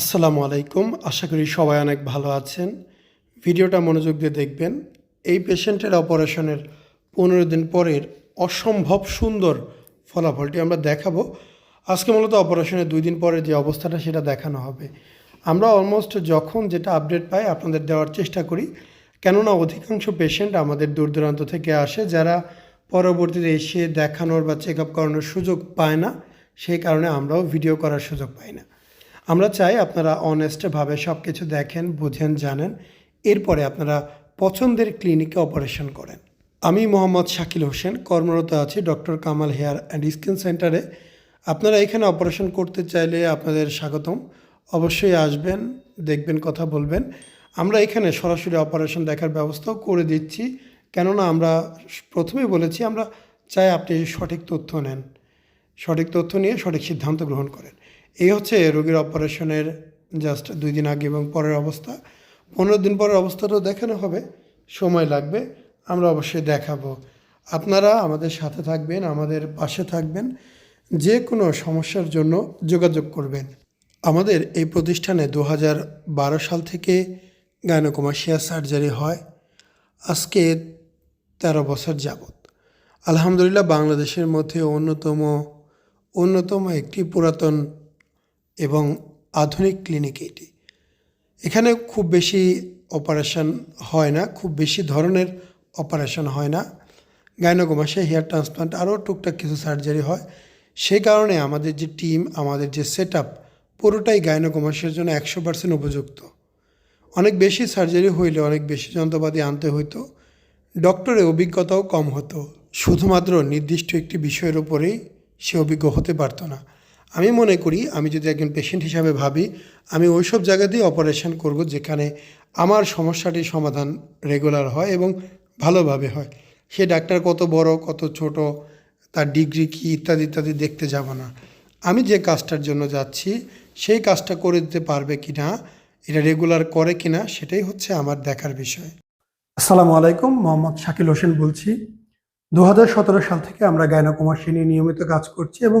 আসসালামু আলাইকুম। আশা করি সবাই অনেক ভালো আছেন। ভিডিওটা মনোযোগ দিয়ে দেখবেন। এই পেশেন্টের অপারেশনের পনেরো দিন পরের অসম্ভব সুন্দর ফলাফলটি আমরা দেখাবো। আজকে মূলত অপারেশনের দুই দিন পরে যে অবস্থাটা, সেটা দেখানো হবে। আমরা অলমোস্ট যখন যেটা আপডেট পাই, আপনাদের দেওয়ার চেষ্টা করি। কেননা, অধিকাংশ পেশেন্ট আমাদের দূর দূরান্ত থেকে আসে, যারা পরবর্তীতে এসে দেখানোর বা চেক আপ করানোর সুযোগ পায় না। সেই কারণে আমরাও ভিডিও করার সুযোগ পাই না। আমরা চাই আপনারা অনেস্টভাবে সব কিছু দেখেন, বুঝেন, জানেন। এরপরে আপনারা পছন্দের ক্লিনিকে অপারেশন করেন। আমি মোহাম্মদ শাকিল হোসেন, কর্মরত আছি doctor Kamal hair and skin সেন্টারে আপনারা এখানে অপারেশন করতে চাইলে আপনাদের স্বাগতম। অবশ্যই আসবেন, দেখবেন, কথা বলবেন। আমরা এখানে সরাসরি অপারেশন দেখার ব্যবস্থাও করে দিচ্ছি। কেননা আমরা প্রথমেই বলেছি, আমরা চাই আপনি সঠিক তথ্য নেন। সঠিক তথ্য নিয়ে সঠিক সিদ্ধান্ত গ্রহণ করেন। এই হচ্ছে রোগীর অপারেশনের জাস্ট দুই দিন আগে এবং পরের অবস্থা। পনেরো দিন পরের অবস্থাটাও দেখানো হবে, সময় লাগবে, আমরা অবশ্যই দেখাবো। আপনারা আমাদের সাথে থাকবেন, আমাদের পাশে থাকবেন যে কোনো সমস্যার জন্য যোগাযোগ করবেন। আমাদের এই প্রতিষ্ঠানে দু বারো সাল থেকে গায়নোকমাসিয়া সার্জারি হয়, আজকে তেরো বছর যাবৎ। আলহামদুলিল্লাহ বাংলাদেশের মধ্যে অন্যতম অন্যতম একটি পুরাতন এবং আধুনিক ক্লিনিক এটি। এখানে খুব বেশি অপারেশন হয় না, খুব বেশি ধরনের অপারেশন হয় না। গাইনোকোমাসে হেয়ার ট্রান্সপ্লান্ট আরও টুকটাক কিছু সার্জারি হয়। সেই কারণে আমাদের যে টিম, আমাদের যে সেট আপ পুরোটাই গাইনোকোমাসের জন্য একশো পার্সেন্ট উপযুক্ত। অনেক বেশি সার্জারি হইলে অনেক বেশি যন্ত্রপাতি আনতে হইতো। ডক্টরের অভিজ্ঞতাও কম হতো। শুধুমাত্র নির্দিষ্ট একটি বিষয়ের উপরেই সে অভিজ্ঞ হতে পারতো না। আমি মনে করি, আমি যদি একজন পেশেন্ট হিসাবে ভাবি, আমি ওইসব জায়গাতেই অপারেশন করব যেখানে আমার সমস্যাটির সমাধান রেগুলার হয় এবং ভালোভাবে হয়। সে ডাক্তার কত বড়, কত ছোট, তার ডিগ্রি কী, ইত্যাদি ইত্যাদি দেখতে যাব না। আমি যে কাজটার জন্য যাচ্ছি, সেই কাজটা করে দিতে পারবে কি না এটা রেগুলার করে কি না সেটাই হচ্ছে আমার দেখার বিষয়। আসসালামু আলাইকুম, মোহাম্মদ শাকিল হোসেন বলছি। দু হাজার সতেরো সাল থেকে আমরা গায়নাকুমাসী নিয়ে নিয়মিত কাজ করছি এবং